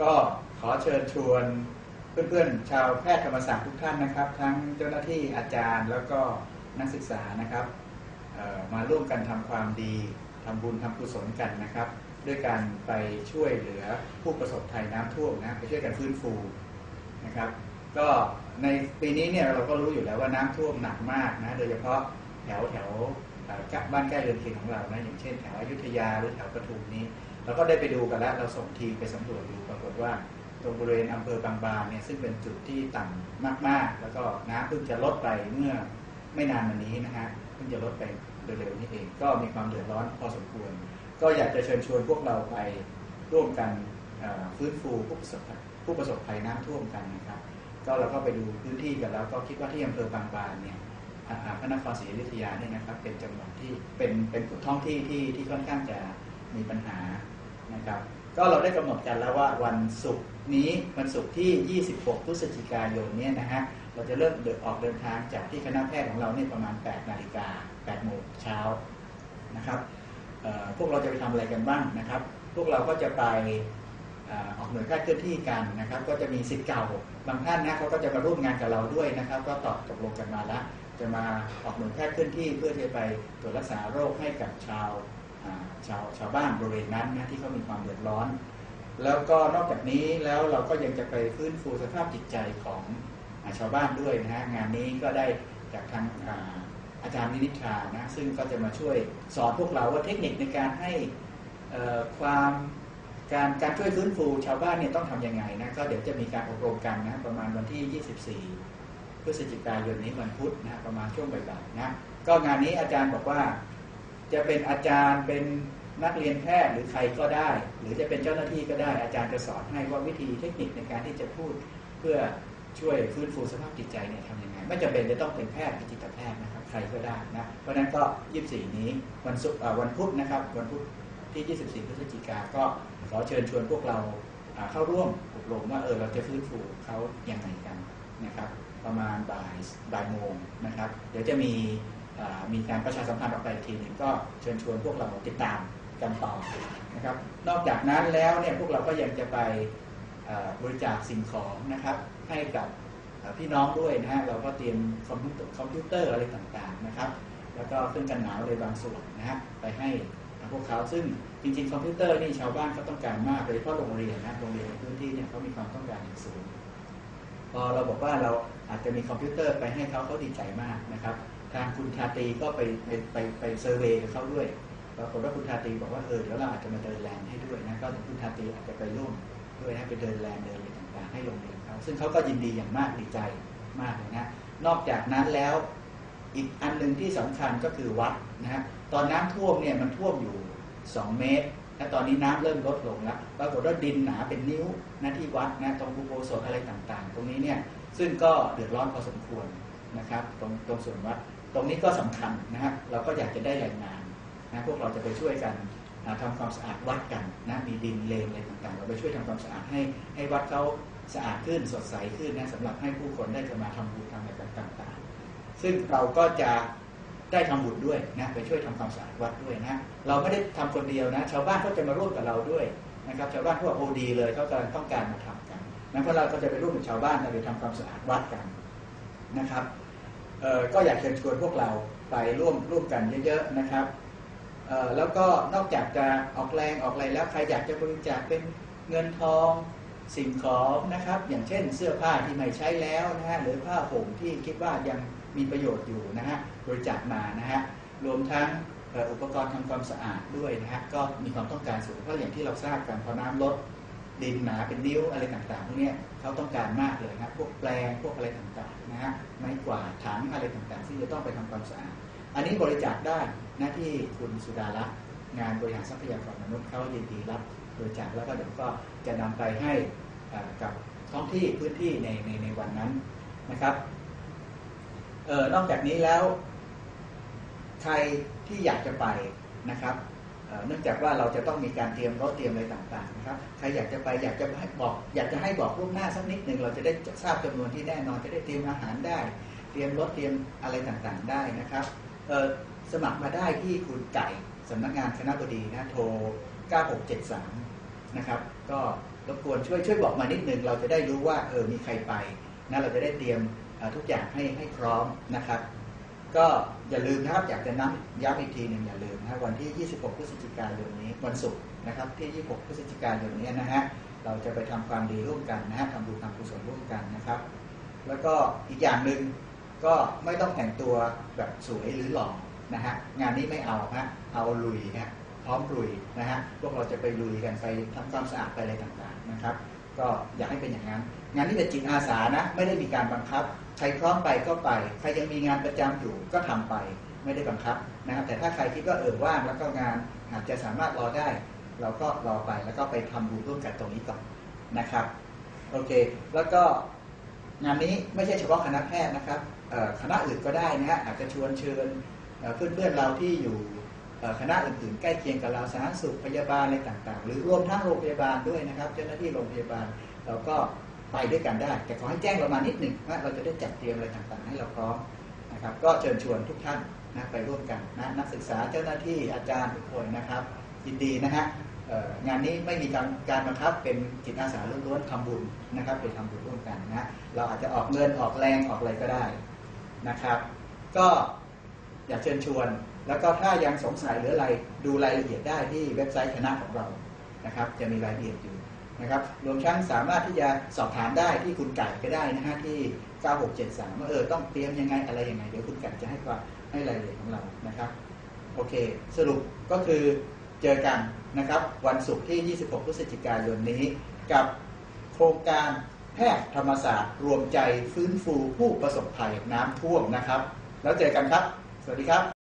ก็ขอเชิญชวนเพื่อนๆ ชาวแพทย์ธรรมศาสตร์ทุกท่านนะครับ ทั้งเจ้าหน้าที่อาจารย์แล้วก็นักศึกษานะครับมาร่วมกันทำความดีทำบุญทำกุศลกันนะครับ ด้วยการไปช่วยเหลือผู้ประสบภัยน้ำท่วมนะไปช่วยกันฟื้นฟูนะครับ ก็ในปีนี้เนี่ยเราก็รู้อยู่แล้วว่าน้ำท่วมหนักมากนะโดยเฉพาะแถวแถว เอ่อบ้านใกล้เรือนเคียงของเรานะอย่างเช่นแถวอยุธยาหรือแถวปทุมนี้เราก็ได้ไปดูกันแล้วเราส่งทีมไปสำรวจดูปรากฏว่า ตรงบริเวณอำเภอบางบานเนี่ยซึ่งเป็นจุดที่ต่ำมากๆ แล้วก็น้ำเพิ่งจะลดไปเมื่อไม่นานมานี้นะฮะเพิ่งจะลดไปเร็วๆนี้เอง ก็มีความเดือดร้อนพอสมควร ก็อยากจะเชิญชวนพวกเราไปร่วมกันฟื้นฟูผู้ประสบภัยผู้ประสบภัยน้ำท่วมกันนะครับ ก็เราก็ไปดูพื้นที่กันแล้วก็คิดว่าที่อำเภอบางบานเนี่ย พระนครศรีอยุธยาเนี่ยนะครับ เป็นจังหวัดที่เป็นเป็นท้องที่ที่ที่ค่อนข้างจะมีปัญหานะครับ ก็เราได้กำหนดกันแล้วว่าวันศุกร์นี้วันศุกร์ที่ 26 พฤศจิกายนเนี่ยนะฮะเราจะเริ่มเดินออกเดินทางจากที่คณะแพทย์ของเราเนี่ยประมาณ 8 นาฬิกา8โมงเช้านะครับพวกเราจะไปทำอะไรกันบ้างนะครับ พวกเราก็จะไปออกหน่วยการเคลื่อนที่กันนะครับ ก็จะมีสิทธิ์เก่าบางท่านนะเขาก็จะมาร่วมงานกับเราด้วยนะครับ ก็ตอบตกลงกันมาแล้ว จะมาออกหน่วยแพทย์เคลื่อนที่เพื่อที่จะไปตรวจรักษาโรคให้กับชาวชาวชาวบ้านบริเวณนั้นนะที่เขามีความเดือดร้อน แล้วก็นอกจากนี้แล้วเราก็ยังจะไปฟื้นฟูสภาพจิตใจของอชาวบ้านด้วยนะฮะงานนี้ก็ได้จากทางอาอาจารย์วินิชานะซึ่งก็จะมาช่วยสอนพวกเราว่าเทคนิคในการให้ความการการช่วยฟื้นฟูชาวบ้านเนี่ยต้องทำยังไงนะก็เดี๋ยวจะมีการอบรมกันนะประมาณวันที่ 24 พฤศจิกายนนี้วันพุธนะประมาณช่วงบ่ายๆนะก็งานนี้อาจารย์บอกว่า จะเป็นอาจารย์เป็นนักเรียนแพทย์หรือใครก็ได้ หรือจะเป็นเจ้าหน้าที่ก็ได้ อาจารย์จะสอนให้ว่าวิธีเทคนิคในการที่จะพูดเพื่อช่วยฟื้นฟูสภาพจิตใจเนี่ยทำยังไงไม่จำเป็นจะต้องเป็นแพทย์หรือจิตแพทย์นะครับใครก็ได้นะเพราะฉะนั้นก็ 24 นี้วันศุกร์วันพุธนะครับ วันพุธที่ 24 พฤศจิกาก็ขอเชิญชวนพวกเราเข้าร่วมอบรมว่าเออเราจะฟื้นฟูเขาอยังไงกันนะครับ ประมาณบ่ายบ่ายโมงนะครับ เดี๋ยวจะมีมีการประชาสัมพันธ์ออกไปทีนึ่งก็เชิญชวนพวกเราติดตามกันต่อนะครับ นอกจากนั้นแล้วเนี่ยพวกเราก็ยังจะไปบริจาคสิ่งของนะครับ ให้กับพี่น้องด้วยนะฮะเราก็เตรียมคอมพิวเตอร์คอมพิวเตอร์อะไรต่างๆนะครับ แล้วก็เครื่องกันหนาวเลยบางส่วนนะฮะไปให้พวกเขาซึ่งจริงๆ คอมพิวเตอร์นี่ชาวบ้านเขาต้องการมากโดยเฉพาะโรงเรียนนะโรงเรียนในพื้นที่เนี่ยเขามีความต้องการอย่างสูง พอเราบอกว่าเราอาจจะมีคอมพิวเตอร์ไปให้เขาเขาดีใจมากนะครับ ทางคุณชาตรีก็ไปไปไปไปเซอร์เวย์เขาด้วยปรากฏว่าคุณชาตรีบอกว่าเออเดี๋ยวเราอาจจะมาเดินแลนให้ด้วยนะก็คุณชาตรีอาจจะไปร่วมด้วยนะไปเดินแลนเดินอะไรต่างๆให้โรงเรียนเขาซึ่งเขาก็ยินดีอย่างมากดีใจมากเลยนะนอกจากนั้นแล้วอีกอันหนึ่งที่สำคัญก็คือวัดนะฮะตอนน้ำท่วมเนี่ยมันท่วมอยู่ 2 เมตร และตอนนี้น้ำเริ่มลดลงแล้วปรากฏว่าดินหนาเป็นนิ้วนะที่วัดนะตรงอุโบสถอะไรต่างๆ ตรงนี้เนี่ยซึ่งก็เดือดร้อนพอสมควรนะครับตรงตรงส่วนวัด ตรงนี้ก็สำคัญนะฮะเราก็อยากจะได้แรงงานนะพวกเราจะไปช่วยกันอ่าทำความสะอาดวัดกันนะมีดินเลนอะไรต่างๆ เราไปช่วยทำความสะอาดให้ให้วัดเขาสะอาดขึ้นสดใสขึ้นนะสำหรับให้ผู้คนได้จะมาทำบุญทำอะไรต่างๆ ซึ่งเราก็จะ ได้ทำบุญด้วยนะไปช่วยทำความสะอาดวัดด้วยนะเราไม่ได้ทำคนเดียวนะ ชาวบ้านก็จะมาร่วมกับเราด้วยนะครับชาวบ้านพวกโอดีเลยเขากำลังต้องการมาทำกันนะเพราะเราก็จะไปร่วมกับชาวบ้านไปทำความสะอาดวัดกันนะครับก็อยากเชิญชวนพวกเราไปร่วมร่วมกันเยอะๆนะครับแล้วก็นอกจากจะออกแรงออกอะไรแล้วใครอยากจะบริจาคเป็นเงินทอง สิ่งของนะครับ อย่างเช่น เสื้อผ้าที่ไม่ใช้แล้วนะฮะหรือผ้าห่มที่คิดว่ายังมีประโยชน์อยู่นะฮะบริจาคมานะฮะรวมทั้งอุปกรณ์ทำความสะอาดด้วยนะฮะก็มีความต้องการสูงเพราะอย่างที่เราทราบกันพอน้ำลดดินหนาเป็นนิ้วอะไรต่างๆพวกนี้เขาต้องการมากเลยนะพวกแปลงพวกอะไรต่างๆนะฮะไม้กวาดถังอะไรต่างๆ ที่จะต้องไปทำความสะอาด อันนี้บริจาคได้หน้าที่คุณสุดารักษ์งานบริหารทรัพยากรมนุษย์เขายินดีรับบริจาคแล้วก็เดี๋ยวก็จะนำไปให้ กับท้องที่พื้นที่ในในในวันนั้นนะครับเออนอกจากนี้แล้วใครที่อยากจะไปนะครับเนื่องจากว่าเราจะต้องมีการเตรียมรถเตรียมอะไรต่างๆนะครับใครอยากจะไปอยากจะให้บอก อยากจะให้บอกล่วงหน้าสักนิดหนึ่งเราจะได้ทราบจำนวนที่แน่นอนจะได้เตรียมอาหารได้ เตรียมรถเตรียมอะไรต่างๆได้นะครับสมัครมาได้ที่คุณไก่สำนักงานคณะบดีนะโทร 9673 นะครับ ก็ รบกวนช่วยช่วยบอกมานิดนึงเราจะได้รู้ว่าเออมีใครไปนะเราจะได้เตรียมทุกอย่างให้ให้พร้อมนะครับ ก็อย่าลืมนะครับอยากจะน้ำย้ำอีกทีหนึ่งอย่าลืมนะวันที่ 26 พฤศจิกายนนี้วันศุกร์นะครับที่ 26 พฤศจิกายนนี้นะฮะเราจะไปทำความดีร่วมกันนะฮะทำบุญทำกุศลร่วมกันนะครับ แล้วก็อีกอย่างหนึ่งก็ไม่ต้องแต่งตัวแบบสวยหรือหล่อนะฮะงานนี้ไม่เอาฮะเอาลุยฮะ พร้อมลุยนะฮะพวกเราจะไปลุยกันไปทำความสะอาดไปอะไรต่างๆนะครับ ก็อยากให้เป็นอย่างนั้น งานนี้เป็นจิตอาสานะไม่ได้มีการบังคับ ใครพร้อมไปก็ไป ใครยังมีงานประจำอยู่ก็ทำไปไม่ได้บังคับนะครับ แต่ถ้าใครคิดว่าเออว่างแล้วก็งานอาจจะสามารถรอได้ เราก็รอไปแล้วก็ไปทำบุญร่วมกันตรงนี้ก่อนนะครับโอเค แล้วก็งานนี้ไม่ใช่เฉพาะคณะแพทย์นะครับคณะอื่นก็ได้นะฮะอาจจะชวนเชิญเอ่อเพื่อนๆเราที่อยู่ คณะอื่นๆ ใกล้เคียงกับเราสาธารณสุขพยาบาลอะไรต่างๆ หรือรวมทั้งโรงพยาบาลด้วยนะครับ เจ้าหน้าที่โรงพยาบาลเราก็ไปด้วยกันได้ แต่ขอให้แจ้งเรามานิดหนึ่งว่าเราจะได้จัดเตรียมอะไรต่างๆ ให้เราพร้อมนะครับก็เชิญชวนทุกท่านนะไปร่วมกันนะนักศึกษาเจ้าหน้าที่อาจารย์ทุกคนนะครับยินดีนะฮะงานนี้ไม่มีการการบังคับเป็นจิตอาสาล้วนๆทำบุญนะครับไปทำบุญร่วมกันนะเราอาจจะออกเงินออกแรงออกอะไรก็ได้นะครับ ก็อยากเชิญชวน แล้วก็ถ้ายังสงสัยหรืออะไรดูรายละเอียดได้ที่เว็บไซต์คณะของเรานะครับ จะมีรายละเอียดอยู่นะครับรวมทั้งสามารถที่จะสอบถามได้ที่คุณไก่ก็ได้นะฮะที่ 9673ว่าเออต้องเตรียมยังไงอะไรยังไง เดี๋ยวคุณไก่จะให้ความให้รายละเอียดของเรานะครับโอเค สรุปก็คือเจอกันนะครับ วันศุกร์ที่ 26 พฤศจิกายนนี้ กับโครงการแพทย์ธรรมศาสตร์ รวมใจฟื้นฟูผู้ประสบภัยน้ำท่วมนะครับ แล้วเจอกันครับ สวัสดีครับ